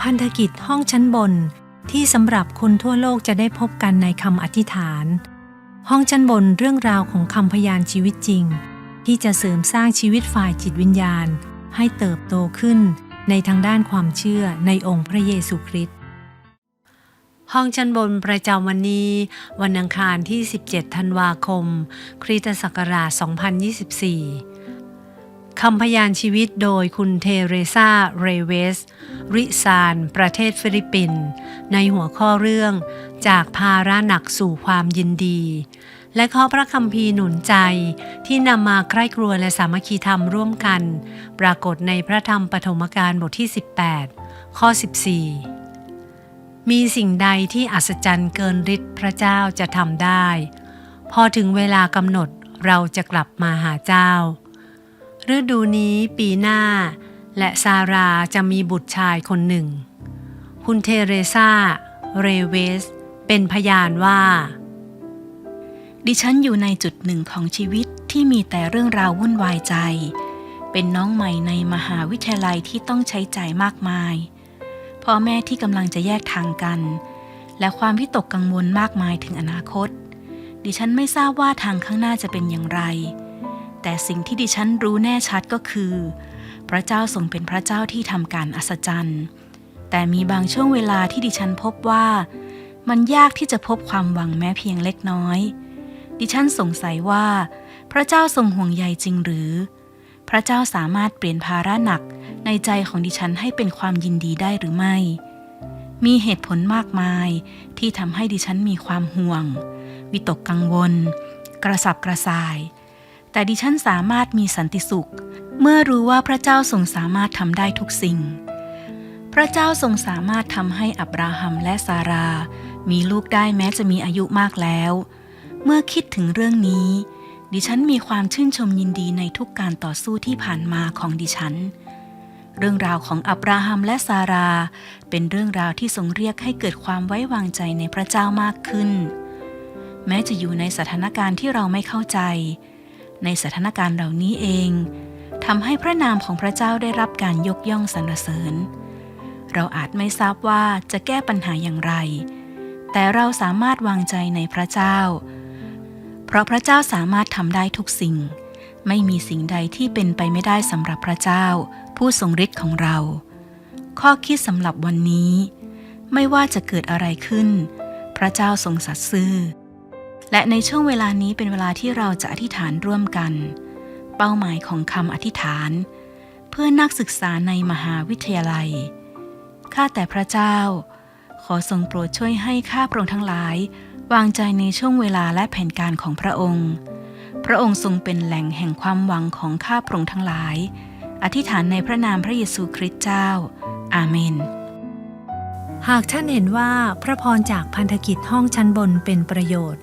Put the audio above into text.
พันธกิจห้องชั้นบนที่สำหรับคนทั่วโลกจะได้พบกันในคำอธิษฐาน ห้องชั้นบนเรื่องราวของคำพยานชีวิตจริง ที่จะเสริมสร้างชีวิตฝ่ายจิตวิญญาณ ให้เติบโตขึ้นในทางด้านความเชื่อในองค์พระเยซูคริสต์ห้องชั้นบนประจำวันนี้ วันอังคารที่ 17 ธันวาคม คริสตศักราช 2024 คำพยานชีวิตโดยคุณเทเรซาเรเวส ริซาน ประเทศฟิลิปปินส์ในหัวข้อเรื่องจากภาระหนักสู่ความยินดี และข้อพระคัมภีร์หนุนใจที่นำมาใคร่ครัวและสามัคคีธรรมร่วมกัน ปรากฏในพระธรรมปฐมกาลบทที่ 18 ข้อ 14 มีสิ่งใดที่อัศจรรย์เกินฤทธิ์พระเจ้าจะทำได้ พอถึงเวลากำหนดเราจะกลับมาหาเจ้า ฤดูนี้ปีหน้า และซาราจะมีบุตรชายคนหนึ่ง คุณเทเรซาเรเวส เป็นพยานว่า ดิฉันอยู่ในจุดหนึ่งของชีวิตที่มีแต่เรื่องราววุ่นวายใจ เป็นน้องใหม่ในมหาวิทยาลัยที่ต้องใช้จ่ายมากมาย พ่อแม่ที่กำลังจะแยกทางกัน และความวิตกกังวลมากมายถึงอนาคต ดิฉันไม่ทราบว่าทางข้างหน้าจะเป็นอย่างไร แต่สิ่งที่ดิฉันรู้แน่ชัดก็คือ พระเจ้าทรงเป็นพระเจ้าที่ทำการอัศจรรย์ แต่มีบางช่วงเวลาที่ดิฉันพบว่า มันยากที่จะพบความหวังแม้เพียงเล็กน้อย ดิฉันสงสัยว่า พระเจ้าทรงห่วงใยจริงหรือ พระเจ้าสามารถเปลี่ยนภาระหนักในใจของดิฉันให้เป็นความยินดีได้หรือไม่ มีเหตุผลมากมายที่ทำให้ดิฉันมีความห่วง วิตกกังวล กระสับกระส่าย แต่ดิฉันสามารถมีสันติสุข เมื่อรู้ว่าพระเจ้าทรงสามารถทำได้ทุกสิ่ง พระเจ้าทรงสามารถทำให้อับราฮัมและซารา มีลูกได้แม้จะมีอายุมากแล้ว เมื่อคิดถึงเรื่องนี้ ดิฉันมีความชื่นชมยินดีในทุกการต่อสู้ที่ผ่านมาของดิฉัน เรื่องราวของอับราฮัมและซารา เป็นเรื่องราวที่ทรงเรียกให้เกิดความไว้วางใจในพระเจ้ามากขึ้น แม้จะอยู่ในสถานการณ์ที่เราไม่เข้าใจ ในสถานการณ์เหล่านี้เองทำให้พระนามของพระเจ้าได้รับการยกย่องสรรเสริญ เราอาจไม่ทราบว่าจะแก้ปัญหาอย่างไร แต่เราสามารถวางใจในพระเจ้า เพราะพระเจ้าสามารถทำได้ทุกสิ่ง ไม่มีสิ่งใดที่เป็นไปไม่ได้สำหรับพระเจ้า ผู้ทรงฤทธิ์ของเรา ข้อคิดสำหรับวันนี้ ไม่ว่าจะเกิดอะไรขึ้น พระเจ้าทรงสัตย์ซื่อ และในช่วงเวลานี้เป็นเวลาที่เราจะอธิษฐานร่วมกัน เป้าหมายของคำอธิษฐาน เพื่อนักศึกษาในมหาวิทยาลัย ข้าแต่พระเจ้า ขอทรงโปรดช่วยให้ข้าพระองค์ทั้งหลาย วางใจในช่วงเวลาและแผนการของพระองค์ พระองค์ทรงเป็นแหล่งแห่งความหวังของข้าพระองค์ทั้งหลาย อธิษฐานในพระนามพระเยซูคริสต์เจ้า อาเมนหากท่านเห็นว่าพระพรจากพันธกิจห้องชั้นบนเป็นประโยชน์